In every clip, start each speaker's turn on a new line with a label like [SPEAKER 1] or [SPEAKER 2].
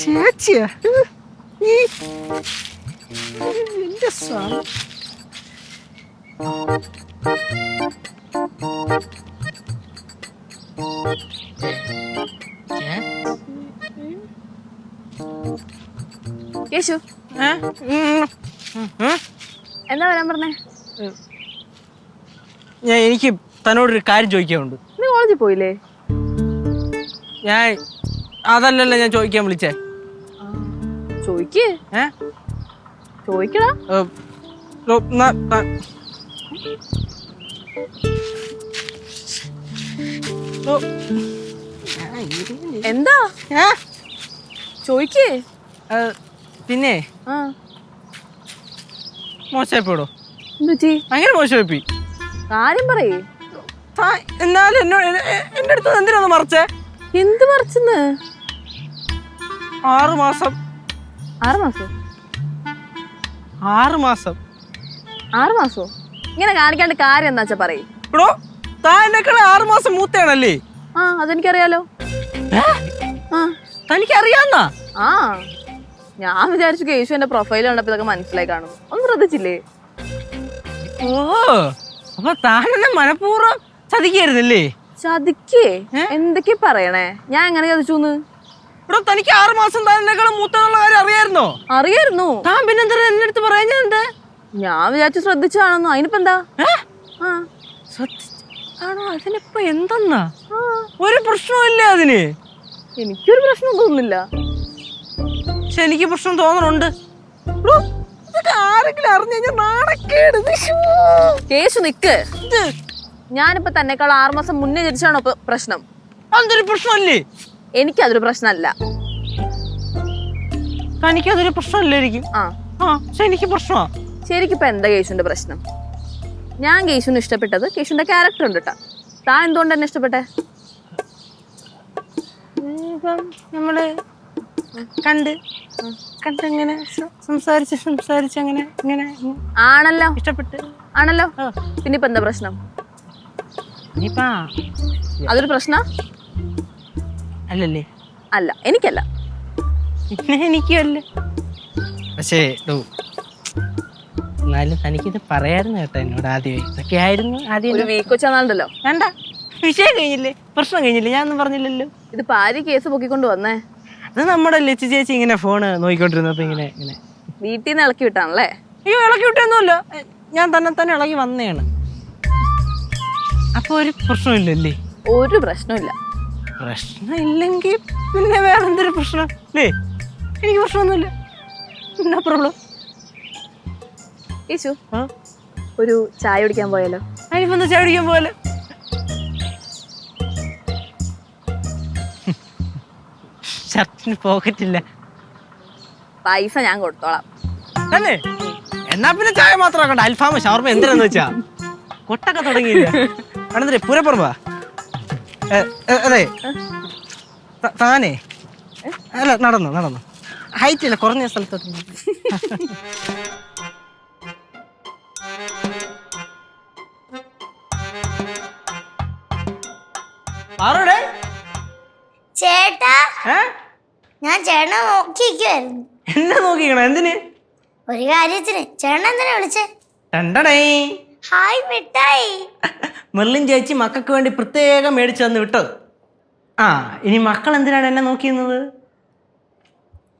[SPEAKER 1] ചേച്ചിയാ നീ എന്റെ സ്വാമി
[SPEAKER 2] യേശു. എന്താ വരാൻ പറഞ്ഞേ
[SPEAKER 1] ഞാൻ എനിക്ക് തന്നോടൊരു കാര്യം ചോദിക്കാനുണ്ട്.
[SPEAKER 2] നീ കോളേജിൽ പോയില്ലേ?
[SPEAKER 1] ഞാൻ അതല്ലല്ലോ ഞാൻ ചോദിക്കാൻ വിളിച്ചേ. ഏ?
[SPEAKER 2] ചോദിക്കടാ. എന്താ? ചോയിക്കേ
[SPEAKER 1] പിന്നെ? മോശമായിപ്പോടോ
[SPEAKER 2] അങ്ങനെ
[SPEAKER 1] ഭയങ്കര മോശമായിപ്പോയി.
[SPEAKER 2] കാര്യം പറയേ.
[SPEAKER 1] എന്നാലും എന്നോട് എന്റെ അടുത്ത് എന്തിനാന്ന് മറച്ചേ?
[SPEAKER 2] എന്ത് മറിച്ചെന്ന്
[SPEAKER 1] ആറ് മാസം.
[SPEAKER 2] ആറ് മാസം?
[SPEAKER 1] ആറ് മാസം.
[SPEAKER 2] ആറ് മാസോ? ഇങ്ങനെ കാണിക്കാണ്ട് കാര്യം എന്താ പറയേ?
[SPEAKER 1] ബ്രോ താ എന്നെക്കാളെ ആറ് മാസം മൂത്തയാണല്ലേ?
[SPEAKER 2] ആ അതെനിക്കറിയാലോ.
[SPEAKER 1] അറിയാന്നാ
[SPEAKER 2] ആ.
[SPEAKER 1] തനിക്കറിയാന്നാ?
[SPEAKER 2] ആ. ഞാൻ വിചാരിച്ചു കേശു എന്റെ പ്രൊഫൈൽ കണ്ടപ്പോ ഇതൊക്കെ മനസ്സിലായി കാണും. ഒന്ന് ശ്രദ്ധിച്ചില്ലേ?
[SPEAKER 1] ഓ അപ്പൊ താനെന്നെ മനഃപൂർവം ചതിക്കായിരുന്നല്ലേ
[SPEAKER 2] ചതിക്കേ? എന്തൊക്കെ പറയണേ? ഞാൻ എങ്ങനെ ചതിച്ചൂന്ന്?
[SPEAKER 1] ഇവിടെ തനിക്ക് ആറ് മാസം താൻ എന്നെക്കാളും മൂത്തെന്നുള്ള കാര്യം അറിയായിരുന്നോ?
[SPEAKER 2] അറിയായിരുന്നു.
[SPEAKER 1] താൻ പിന്നെന്താ എന്റെ അടുത്ത് പറയുന്നത്
[SPEAKER 2] ഞാൻ വിചാരിച്ചു ശ്രദ്ധിച്ചാണെന്നോ അതിനിപ്പോ എന്താ
[SPEAKER 1] ആണോ അതിനിപ്പോ എന്തെന്നാ? ഒരു പ്രശ്നമില്ല അതിന്.
[SPEAKER 2] എനിക്കൊരു പ്രശ്നം തോന്നുന്നില്ല.
[SPEAKER 1] പക്ഷെ എനിക്ക് പ്രശ്നം തോന്നണുണ്ട്. ആരെങ്കിലും അറിഞ്ഞു കഴിഞ്ഞാൽ നാണക്കേട്.
[SPEAKER 2] കേശു നിക്ക്. ഞാനിപ്പോ തന്നെക്കാൾ ആറു മാസം മുന്നേ ജനിച്ചാണോ ഇപ്പൊ പ്രശ്നം.
[SPEAKER 1] അതൊരു പ്രശ്നമല്ലേ?
[SPEAKER 2] എനിക്കതൊരു പ്രശ്നമല്ല.
[SPEAKER 1] തനിക്കതൊരു പ്രശ്നമല്ലായിരിക്കും.
[SPEAKER 2] ആ.
[SPEAKER 1] ആ പക്ഷെ എനിക്ക് പ്രശ്നമാ.
[SPEAKER 2] ശരിക്കിപ്പോ എന്താ കേശുവിന്റെ പ്രശ്നം? ഞാൻ കേശുവിന് ഇഷ്ടപ്പെട്ടത് കേശുവിന്റെ ക്യാരക്ടർ ഉണ്ട് കേട്ടോ താൻ എന്തുകൊണ്ട് എന്നെ ഇഷ്ടപ്പെട്ടെ?
[SPEAKER 1] ഇപ്പം നമ്മൾ കണ്ട് കണ്ടിങ്ങനെ സ- സംസാരിച്ച് സംസാരിച്ച് അങ്ങനെ ഇങ്ങനെ
[SPEAKER 2] ആണല്ലോ.
[SPEAKER 1] ഇഷ്ടപ്പെട്ട്.
[SPEAKER 2] ആണല്ലോ. പിന്നെ ഇപ്പൊ എന്താ പ്രശ്നം?
[SPEAKER 1] ഇനിയിപ്പാ
[SPEAKER 2] അതൊരു പ്രശ്ന?
[SPEAKER 1] അല്ലല്ലേ.
[SPEAKER 2] അല്ല എനിക്കല്ല.
[SPEAKER 1] പിന്നെ എനിക്കും അല്ല പക്ഷേ ഡോ, എന്നാലും തനിക്കിത് പറയായിരുന്നു കേട്ടോ എന്നോട് ആദ്യമായി ഇതൊക്കെ ആയിരുന്നു ആദ്യം.
[SPEAKER 2] ഒരു വീക്ക് വെച്ചാണല്ലോ
[SPEAKER 1] വേണ്ട വിഷയം കഴിഞ്ഞില്ലേ? പ്രശ്നം കഴിഞ്ഞില്ലേ? ഞാനൊന്നും പറഞ്ഞില്ലല്ലോ.
[SPEAKER 2] ഇത് പാരി കേസ് പൊക്കിക്കൊണ്ട് വന്നേ.
[SPEAKER 1] അത് നമ്മുടെ ലച്ചു ചേച്ചി ഇങ്ങനെ ഫോണ് നോക്കിക്കൊണ്ടിരുന്നപ്പോ ഇങ്ങനെ ഇങ്ങനെ.
[SPEAKER 2] വീട്ടിൽ നിന്ന് ഇളക്കി വിട്ടാണല്ലേ?
[SPEAKER 1] അയ്യോ ഇളക്കി വിട്ടൊന്നുമല്ലോ. ഞാൻ തന്നെ തന്നെ ഇളകി വന്നതാണ്. അപ്പൊ ഒരു പ്രശ്നമില്ലല്ലേ?
[SPEAKER 2] ഒരു പ്രശ്നമില്ല.
[SPEAKER 1] പ്രശ്നമില്ലെങ്കിൽ പിന്നെ വേറെ എന്തൊരു പ്രശ്നം? അല്ലേ എനിക്ക് പ്രശ്നമൊന്നുമില്ല. എന്നാ പ്രോബ്ലം
[SPEAKER 2] യേശു ഒരു ചായ കുടിക്കാൻ പോയാലോ?
[SPEAKER 1] അതിനിപ്പൊന്ന് ചായ കുടിക്കാൻ പോയാലോ? ഷർട്ടിന് പോക്കറ്റ് ഇല്ല
[SPEAKER 2] പൈസ ഞാൻ കൊടുത്തോളാം.
[SPEAKER 1] അല്ലേ? എന്നാ പിന്നെ ചായ മാത്രം ആക്കണ്ട. അൽഫാമ ഷവർമ എന്തിനാന്ന് വെച്ചാ? കൊട്ടൊക്കെ തുടങ്ങിയില്ല? അനന്തരേ പൂരപ്പുറമ്പാ അതെ. താനേ? അല്ല നടന്നു നടന്നു. ഹൈറ്റ് ഇല്ല കുറഞ്ഞ സ്ഥലത്തോട്ട്. ആരോടെ?
[SPEAKER 3] ചേട്ടാ? ഞാൻ ചേട്ടനെ നോക്കിയിരിക്കുവായിരുന്നു.
[SPEAKER 1] എന്നെ നോക്കിക്കണോ എന്തിന്?
[SPEAKER 3] ഒരു കാര്യത്തിന്. ചേട്ടൻ എന്തിനാ വിളിച്ചേ?
[SPEAKER 1] രണ്ടടേ.
[SPEAKER 3] ഹായ് മിഠായി.
[SPEAKER 1] മെർലിൻ ചേച്ചി മക്കൾക്ക് വേണ്ടി പ്രത്യേകം മേടിച്ചു തന്ന് വിട്ടത്. ആ ഇനി മക്കൾ എന്തിനാണ് എന്നെ നോക്കിയിരുന്നത്?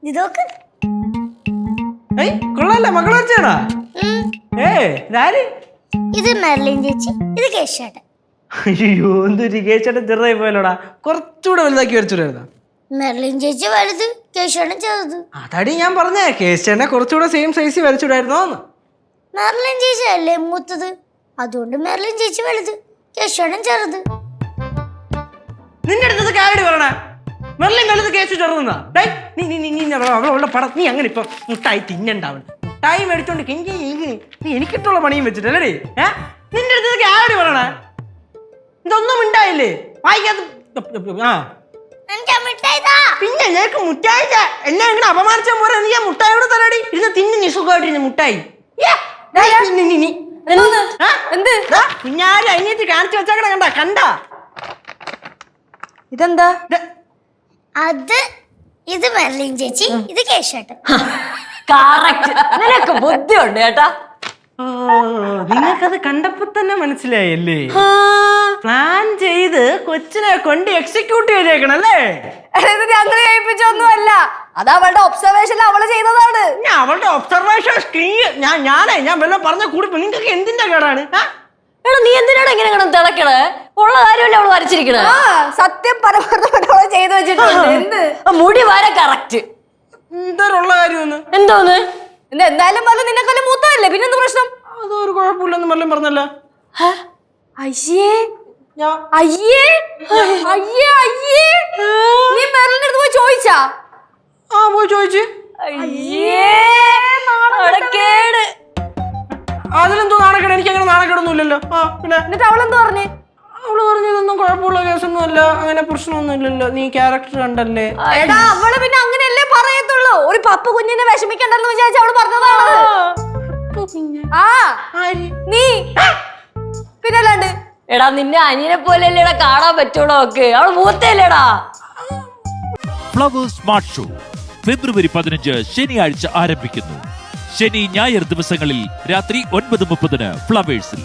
[SPEAKER 3] ഇതൊക്കെ.
[SPEAKER 1] ഏയ് കൊള്ളാല്ല മക്കൾ വെച്ചാടാ
[SPEAKER 3] ഉം.
[SPEAKER 1] ഏ രാരി
[SPEAKER 3] ഇത് മെർലിൻ ചേച്ചി ഇത് കേശേട്ടൻ
[SPEAKER 1] അയ്യോ എന്തൊരു കേച്ചേട്ടൻ ചെറുതായി പോയല്ലോടാ. കുറച്ചുകൂടെ വലുതാക്കി
[SPEAKER 3] മെർലിൻ ചേച്ചി വലുത് കേശേട്ടൻ ചെറുത്.
[SPEAKER 1] അതടി ഞാൻ പറഞ്ഞേ കേച്ചേട്ടനെ കുറച്ചുകൂടെ സെയിം സൈസ് വരച്ചിടായിരുന്നോന്ന്.
[SPEAKER 3] മെർലിൻ ചേച്ചി അല്ലേ മൂത്തത്? അതുകൊണ്ട് മെർലിൻ ചേച്ചി വലുത് യശോടൻ ചെറുത്.
[SPEAKER 1] നിന്റെ അടുത്തത് കാവടി പറഞ്ഞ മെർലിൻ വലുത് കേസ് ചെറുതാ നീ നീ നീ നീ പടം അങ്ങനെ ഇപ്പൊ മുട്ടായി തിന്നണ്ടാവൻ ടൈം മേടിച്ചോണ്ട് കെഞ്ചി നീ എനിക്കിട്ടുള്ള പണിയും വെച്ചിട്ടല്ലേ ഏ? നിന്റെ അടുത്തത് കാവടി പറഞ്ഞ ഇതൊന്നും ഉണ്ടായില്ലേ വായിക്കാത്ത ആ.
[SPEAKER 3] എനിക്ക്
[SPEAKER 1] പിന്നെ നിനക്ക് മുട്ടായി എന്നെ ഇങ്ങനെ അപമാനിച്ചാൽ പോരാ? നീ ആ മുട്ടായോട് തലടി ഇരുന്ന് തിന്നു നീ സുഖമായിട്ടിരുന്ന് മുട്ടായി. നീ- ദാ, കുഞ്ഞാരി അനിയത്തി കാണിച്ചു വെച്ചേക്കണ കണ്ട? കണ്ട?
[SPEAKER 2] ഇതെന്താ?
[SPEAKER 3] അത് ഇത് മെർലിൻ ചേച്ചി ഇത്
[SPEAKER 4] കറക്റ്റ് നിനക്ക് ബുദ്ധിയുണ്ട് കേട്ടാ.
[SPEAKER 1] നിങ്ങൾക്കത് കണ്ടപ്പോ തന്നെ മനസ്സിലായല്ലേ? പ്ലാൻ ചെയ്ത് കൊച്ചിനെ കൊണ്ട് എക്സിക്യൂട്ട് ചെയ്തേക്കണം അല്ലേ?
[SPEAKER 4] ഇത് ഞങ്ങൾ ചെയ്യിപ്പിച്ചൊന്നുമല്ല അത് അവളുടെ ഒബ്സർവേഷൻ അവൾ ചെയ്തതാണ്.
[SPEAKER 1] ഞാൻ അവളുടെ ഒബ്സർവേഷൻ സ്ക്രീൻ ഞാൻ ഞാനേ ഞാൻ വല്ല പറഞ്ഞ കൂടി നിങ്ങൾക്ക് എന്തിന്റെ കേടാണ്?
[SPEAKER 4] എടാ നീ എന്തിനാണ് ഇങ്ങനെ കിടന്ന് തിളക്കണേ? ഉള്ള കാര്യമല്ലേ അവൾ വരച്ചിരിക്കണേ?
[SPEAKER 5] സത്യം പരമാർത്ഥപ്പെട്ടവളെ ചെയ്തു വെച്ചിട്ടുണ്ട്.
[SPEAKER 4] മുടി വരെ കറക്റ്റ് എന്തോന്ന്?
[SPEAKER 5] എന്ത് എന്തായാലും പറഞ്ഞ നിന്നെക്കാളും മൂത്തതല്ലേ?
[SPEAKER 1] അതൊരു കുഴപ്പമില്ലെന്ന് വല്ലതും പറഞ്ഞല്ല.
[SPEAKER 4] അയ്യേ.
[SPEAKER 5] അയ്യേ. അയ്യേ അയ്യേ. നീ മെറിലിന്റെ അടുത്ത് പോയി ചോദിച്ചാ?
[SPEAKER 1] ആ പോയി ചോദിച്ച്. അതിലെന്തോ നാണക്കേട് എനിക്ക് അങ്ങനെ നാണക്കേടൊന്നുമില്ലല്ലോ. ആ പിന്നെ?
[SPEAKER 5] എന്നിട്ട് അവളെന്ത് പറഞ്ഞേ?
[SPEAKER 1] അവൾ പറഞ്ഞതൊന്നും കുഴപ്പമുള്ള കേസൊന്നും അല്ല അങ്ങനെ പ്രശ്നമൊന്നും ഇല്ലല്ലോ നീ ക്യാരക്ടർ കണ്ടല്ലേ?
[SPEAKER 5] അവൾ പിന്നെ അങ്ങനെയല്ലേ പറയത്തുള്ളൂ. ഒരു പപ്പ കുഞ്ഞിനെ വിഷമിക്കണ്ടെന്ന് വിചാരിച്ച അവൾ പറഞ്ഞതാണ്. ആ
[SPEAKER 1] ആര്?
[SPEAKER 5] നീ. പിന്നല്ലാണ്ട്?
[SPEAKER 4] എടാ നിന്നെ അനിയനെ പോലെയല്ലേടാ കാണാൻ പറ്റുള്ളൂ ഒക്കെ അവൾ മൂത്തല്ലേടാ
[SPEAKER 6] ഫ്ലവേഴ്സ് സ്മാർട്ട് ഷോ ഫെബ്രുവരി പതിനഞ്ച് ശനിയാഴ്ച ആരംഭിക്കുന്നു. ശനി ഞായർ ദിവസങ്ങളിൽ രാത്രി ഒൻപത് മുപ്പതിന് ഫ്ലവേഴ്സിൽ